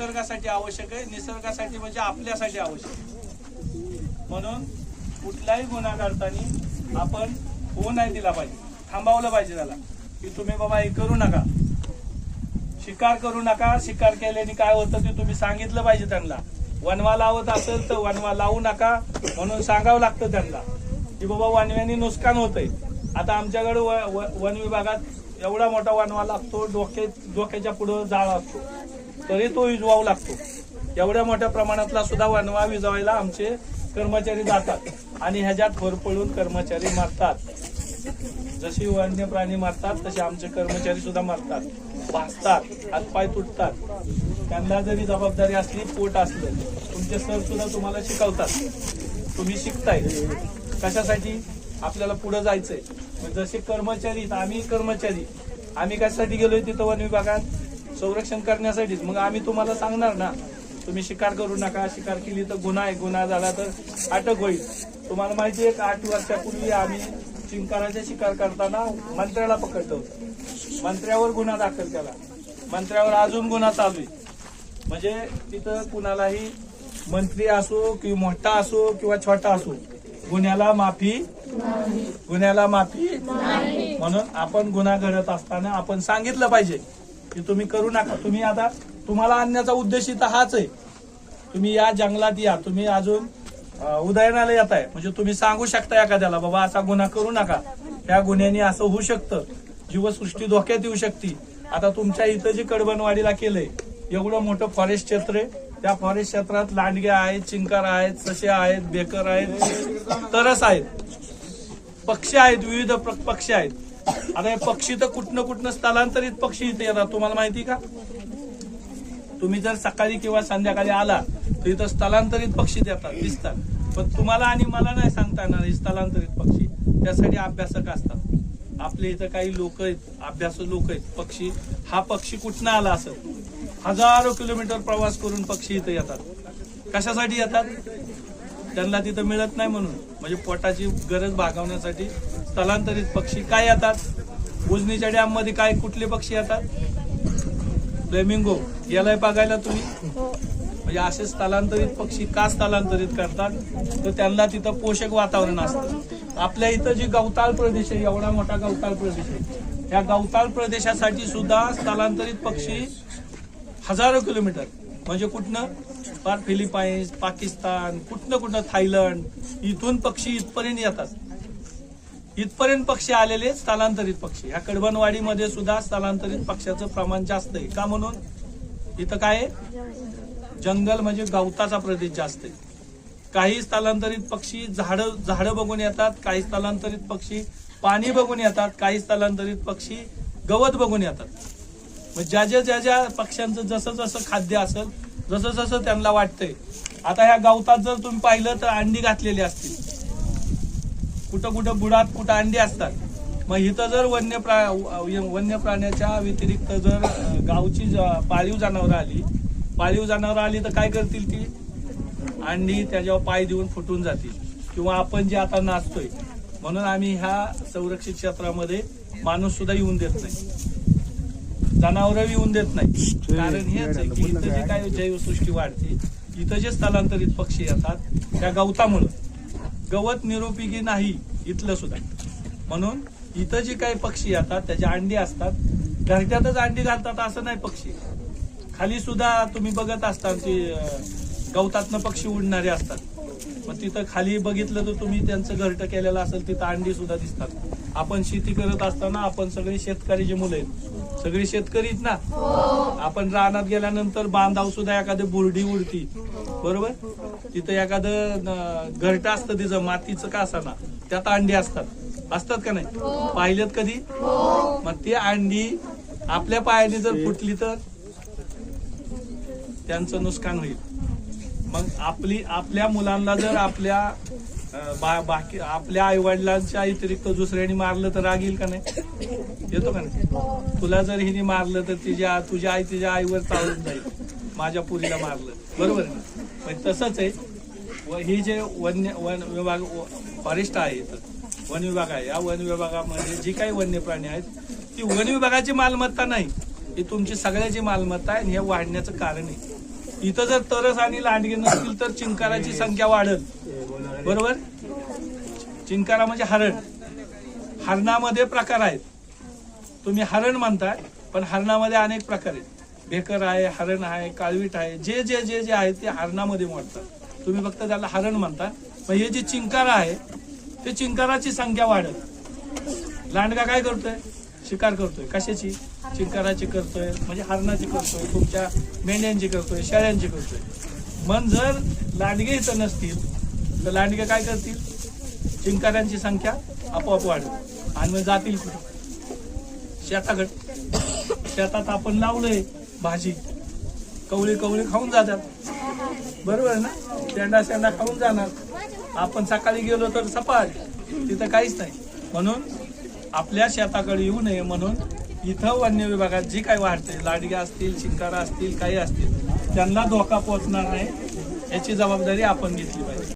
निसर्गासाठी आवश्यक आहे. निसर्गासाठी म्हणजे आपल्यासाठी आवश्यक म्हणून कुठलाही गुन्हा करताना आपण होऊ नाही दिला पाहिजे. थांबवलं पाहिजे त्याला. की तुम्ही बाबा हे करू नका. शिकार करू नका. शिकार केल्याने काय होतं ते तुम्ही सांगितलं पाहिजे त्यांना. वनवा लावत असेल तर वनवा लावू नका म्हणून सांगावं लागतं त्यांना. की बाबा वनव्याने नुकसान होतंय. आता आमच्याकडे व- व- वन विभागात एवढा मोठा वनवा लागतो डोके डोक्याच्या पुढं जाळ असतो. तरी तो विजवावा लागतो. एवढ्या मोठ्या प्रमाणातला सुद्धा वनवा विजवायला आमचे कर्मचारी जातात आणि ह्याच्यात होरपळून कर्मचारी मारतात. जशी वन्य प्राणी मारतात तसे आमचे कर्मचारी सुद्धा मारतात. भासतात हातपाय तुटतात. त्यांना जरी जबाबदारी असली पोट असलं तुमचे सर सुद्धा तुम्हाला शिकवतात. तुम्ही शिकताय. कशासाठी? आपल्याला पुढे जायचंय. मग जसे कर्मचारी आम्ही कर्मचारी. आम्ही कशासाठी गेलोय तिथं वन विभागात? संरक्षण करण्यासाठीच. मग आम्ही तुम्हाला सांगणार ना तुम्ही शिकार करू नका शिकार केली तर गुन्हा आहे गुन्हा झाला तर अटक होईल. तुम्हाला माहिती आहे का आठ वर्षापूर्वी आम्ही चिंकाराचा शिकार करताना मंत्र्याला पकडलं होतं. मंत्र्यावर गुन्हा दाखल केला. मंत्र्यावर अजून गुन्हा चालू आहे. म्हणजे तिथं कुणालाही मंत्री असो किंवा मोठा असो किंवा छोटा असो गुन्ह्याला माफी गुन्ह्याला माफी म्हणून आपण गुन्हा घडत असताना आपण सांगितलं पाहिजे. की तुम्ही करू नका. तुम्ही आता तुम्हाला आणण्याचा उद्देश इथं हाच आहे. तुम्ही या जंगलात या. तुम्ही अजून अं, उदयनाला येत आहे. म्हणजे तुम्ही सांगू शकता एखाद्याला बाबा असा गुन्हा करू नका. त्या गुन्ह्याने असं होऊ शकतं. जीवसृष्टी धोक्यात येऊ शकते. आता तुमच्या इथं जे कडबनवाडीला केलंय एवढं मोठं फॉरेस्ट क्षेत्र आहे. त्या फॉरेस्ट क्षेत्रात लांडगे आहेत चिंकार आहेत ससे आहेत बेकर आहेत तरस आहेत. पक्षी आहेत विविध पक्षी आहेत. आता हे पक्षी तर कुठनं कुठनं स्थलांतरित पक्षी इथे येतात तुम्हाला माहिती का? तुम्ही जर सकाळी किंवा संध्याकाळी आला तर इथं स्थलांतरित पक्षी देतात दिसतात. पण तुम्हाला आणि मला नाही सांगता येणार हे स्थलांतरित पक्षी. त्यासाठी अभ्यासक असतात. आपल्या इथं काही लोक आहेत अभ्यास लोक आहेत. पक्षी हा पक्षी कुठनं आला असं हजारो किलोमीटर प्रवास करून पक्षी इथं येतात. कशासाठी येतात? त्यांना तिथं मिळत नाही म्हणून. म्हणजे पोटाची गरज भागवण्यासाठी स्थलांतरित पक्षी काय येतात? उजनीच्या डॅममध्ये काय कुठले पक्षी येतात? फ्लेमिंगो याला बघायला तुम्ही? म्हणजे असे स्थलांतरित पक्षी का स्थलांतरित करतात? तर त्यांना तिथं पोषक वातावरण असतं. आपल्या इथं जी गवताळ प्रदेश आहे एवढा मोठा गवताळ प्रदेश आहे. या गवताळ प्रदेशासाठी सुद्धा स्थलांतरित पक्षी हजारो किलोमीटर. म्हणजे कुठनं? फार फिलिपाईन्स पाकिस्तान कुठनं कुठनं थायलंड इथून पक्षी इथपर्यंत येतात. इथपर्यंत पक्षी आलेले स्थलांतरित पक्षी. या कडबनवाडीमध्ये सुद्धा स्थलांतरित पक्षाचं प्रमाण जास्त आहे. का म्हणून? इथं काय जंगल म्हणजे गवताचा प्रदेश जास्त आहे. काही स्थलांतरित पक्षी झाडं झाडं बघून येतात काही स्थलांतरित पक्षी पाणी बघून येतात काही स्थलांतरित पक्षी गवत बघून येतात. मग ज्या ज्या ज्या ज्या पक्ष्यांचं जसं जसं खाद्य असेल जसं जसं त्यांना वाटतंय. आता ह्या गवतात जर तुम्ही पाहिलं तर अंडी घातलेली असतील. कुठं कुठं बुडात कुठं अंडी असतात. मग इथं जर वन्य प्रा वन्य प्राण्याच्या व्यतिरिक्त जर गावची पाळीव जनावरं आली पाळीव जनावरं आली तर काय करतील ती? अंडी त्याच्यावर पाय देऊन फुटून जातील. किंवा आपण जे आता नाचतोय म्हणून आम्ही ह्या संरक्षित क्षेत्रामध्ये माणूस सुद्धा येऊन देत नाही. जनावरं येऊन देत नाही. कारण हेच आहे की इथं जे काय जैवसृष्टी वाढते इथं जे स्थलांतरित पक्षी येतात त्या गवतामुळं. गवत निरोपिकी नाही इथलं सुद्धा. म्हणून इथं जे काही पक्षी येतात त्याचे अंडी असतात. घरट्यातच अंडी घालतात असं नाही पक्षी. खाली सुद्धा तुम्ही बघत असता की गवतातनं पक्षी उडणारे असतात. मग तिथं खाली बघितलं तर तुम्ही त्यांचं घरटं केलेलं असेल तिथं अंडी सुद्धा दिसतात. आपण शेती करत असताना आपण सगळे शेतकरी जे मुलं आहेत सगळे शेतकरीच ना? आपण रानात गेल्यानंतर बांधाव सुद्धा एखादी बुरडी उडती. बरोबर? तिथं एखादं घरट घरटं असतं तिचं मातीचं का असाना त्यात अंडी असतात. असतात का नाही? पाहिलेत कधी? मग ती अंडी आपल्या पायाने जर फुटली तर? त्यांचं नुकसान होईल. मग आपली आपल्या मुलांना जर आपल्या बा- बाकी आपल्या आई वडिलांच्या व्यतिरिक्त दुसऱ्याने मारलं तर राग येईल का नाही? येतो का नाही? तुला जर हिने मारलं तर तिच्या तुझ्या आई तिच्या आईवर चालून जाईल. माझ्या पुरीला मारलं. बरोबर आहे ना? तसंच आहे व ही जे वन्य वन विभाग फॉरेस्ट आहे वन विभाग आहे. या वन विभागामध्ये जी काही वन्य प्राणी आहेत ती वन विभागाची मालमत्ता नाही. ही तुमची सगळ्याची मालमत्ता आहे आणि हे वाढण्याचं कारण आहे. इथं जर तरस आणि लांडगे नसतील तर चिंकाराची संख्या वाढेल. बरोबर? चिंकारा म्हणजे हरण. हरणामध्ये प्रकार आहेत. तुम्ही हरण म्हणताय पण हरणामध्ये अनेक प्रकार आहेत. भेकर आहे हरण आहे काळवीट आहे जे जे जे जे आहे ते हरणामध्ये मोडतात. तुम्ही फक्त त्याला हरण म्हणता. पण हे जे चिंकारा आहे ते चिंकाराची संख्या वाढत. लांडगा काय करतोय? शिकार करतोय. कशाची? चिंकाराची करतोय म्हणजे हरणाची करतोय तुमच्या मेंढ्यांची करतोय शेळ्यांची करतोय. मग जर लांडगे इथं नसतील तर लांडगे काय करतील? चिंकाऱ्यांची संख्या आपोआप वाढेल. आणि मग जातील कुठं? शेताकडे. शेतात आपण लावलंय भाजी. कवळी कवळी खाऊन जातात. बरोबर आहे ना? शेंडा शेंडा खाऊन जाणार. आपण सकाळी गेलो तर सपाट. तिथं काहीच नाही. म्हणून आपल्या शेताकडे येऊ नये म्हणून इथं वन्य विभागात जी काही वाढते लाडग्या असतील शिंकारा असतील काही असतील त्यांना धोका पोहोचणार नाही. याची जबाबदारी आपण घेतली पाहिजे.